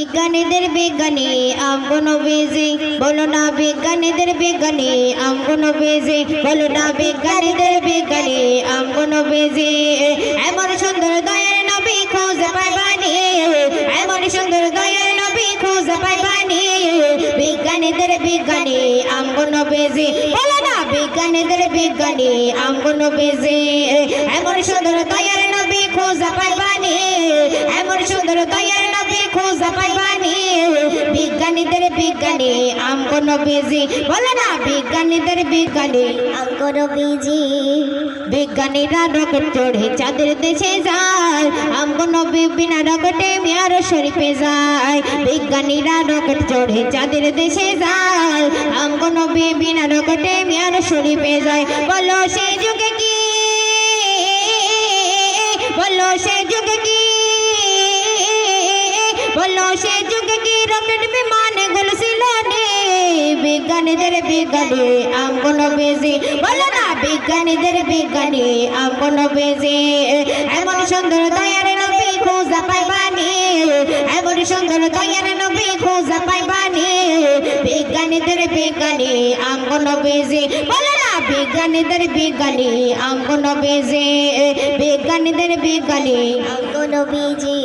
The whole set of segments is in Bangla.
বিজ্ঞানীদের বিজ্ঞানী আমগন বেজে বলো না বিজ্ঞানীদের বিজ্ঞানী আমগন বেজে বলো না বিজ্ঞানীদের বিজ্ঞানী আমগন বেজে এমন সুন্দর দয়ার নবী খোঁজ পাইবানি, এমন সুন্দর দয়ার নবী খোঁজ পাইবানি। বিজ্ঞানীদের বিজ্ঞানী আমগন বেজে বলো না বিজ্ঞানীদের বিজ্ঞানী আমগন বেজে এমন সুন্দর দয়ার নবী খোঁজ পাইবানি, এমন সুন্দর দয়ার বিজ্ঞানীদের বিজ্ঞানী আমগন বেজে বলো না, বিজ্ঞানীদের বিজ্ঞানী অঙ্কন বিজি বিজ্ঞানীরা রকেট চড়ে চাঁদের দেশে যায় আমগন বিনা রকেটে মিয়ার শরীফে যায়। বিজ্ঞানীরা রকেট চড়ে চাঁদের দেশে যায় আমগন বিনা রকেটে মিয়ার শরীফে যায়। বলো সেই যুগে কি? বলো সেই যুগে কি? বলো সেই যুগে কি রকেট বিমান বিজ্ঞানীদের বিজ্ঞানী আমগন বেজে বলো না, বিজ্ঞানীদের বিজ্ঞানী আমগন বেজে এমন সুন্দর দয়ার নবী খোঁজা পাইবানি। এমন সুন্দর দয়ার নবী খোঁজা পাইবানি। বিজ্ঞানীদের বিজ্ঞানী আমগন বেজে বলো না, বিজ্ঞানীদের বিজ্ঞানী আমগন বেজে বিজ্ঞানীদের বিজ্ঞানী অঙ্কন বিজি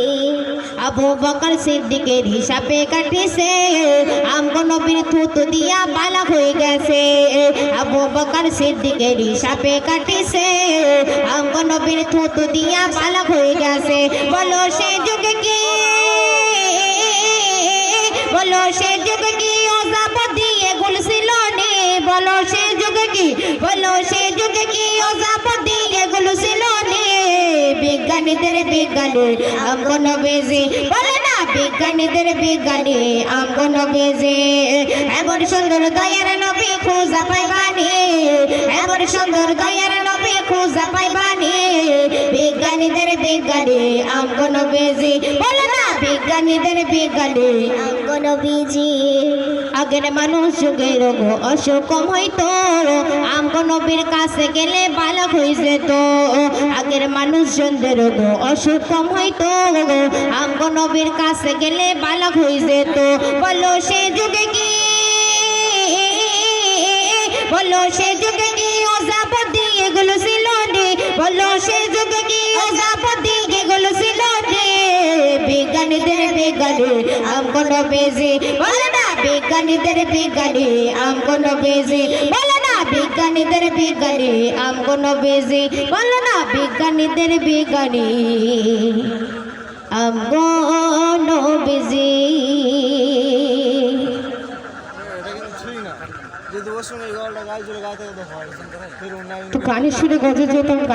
আবু বকর সিদ্দিকের হিসাবে কাটিছে। আমগো নবীর থুতু দিয়া বালা হয়ে গেছে। আবু বকর সিদ্দিকের হিসাবে কাটিছে। আমগো নবীর থুতু দিয়া বালা হয়ে গেছে। বলো, সে যুগে কি? বলো, সে যুগে কি ওজাব দিয়ে গুলছিল নে? বলো, সে যুগে কি? বলো, সে যুগে কি ওজাব দিয়ে বিজ্ঞানীদের বিজ্ঞানী আমগন বেজে বলে না, বিজ্ঞানীদের বিজ্ঞানী আমগন বেজে এমন সুন্দর দয়ার নবী খোঁজা পাইবানি। এমন সুন্দর দয়ার নবী খোঁজা পাইবানি। বিজ্ঞানীদের বিজ্ঞানী আমগন বেজে বলে না, বিজ্ঞানীদের বিজ্ঞানী অঙ্কন বিজি আগের মানুষ, যুগের রোগ, অসুখ হইতো আমগো নবীর কাছে গেলে বালক হয়ে যেত আগের মানুষজনদের রোগ, অসুখ কম হইতো আমগো নবীর কাছে গেলে বালক হয়ে যেত বলো, সে যুগে কি? বলো, সে যুগে কি ওজাব দিয়ে গুলো ছিল রে? বলো, সে যুগে কি ওজাব দিয়ে গুলো ছিল রে? বিজ্ঞানীদের বিজ্ঞানী আমগন বেজে বলে না বিজ্ঞানীদের বিজ্ঞানী আমগন বেজে। বলে না বিজ্ঞানীদের বিজ্ঞানী আমগন বেজে। বলে না বিজ্ঞানীদের বিজ্ঞানী আমগন বেজে। এটা কিন্তু ছুঁই না যদি ওর সঙ্গে এই গলাটা গায়ে জোরে গায়ে থেকে দেখো তো গানের সুরে গজে যেতাম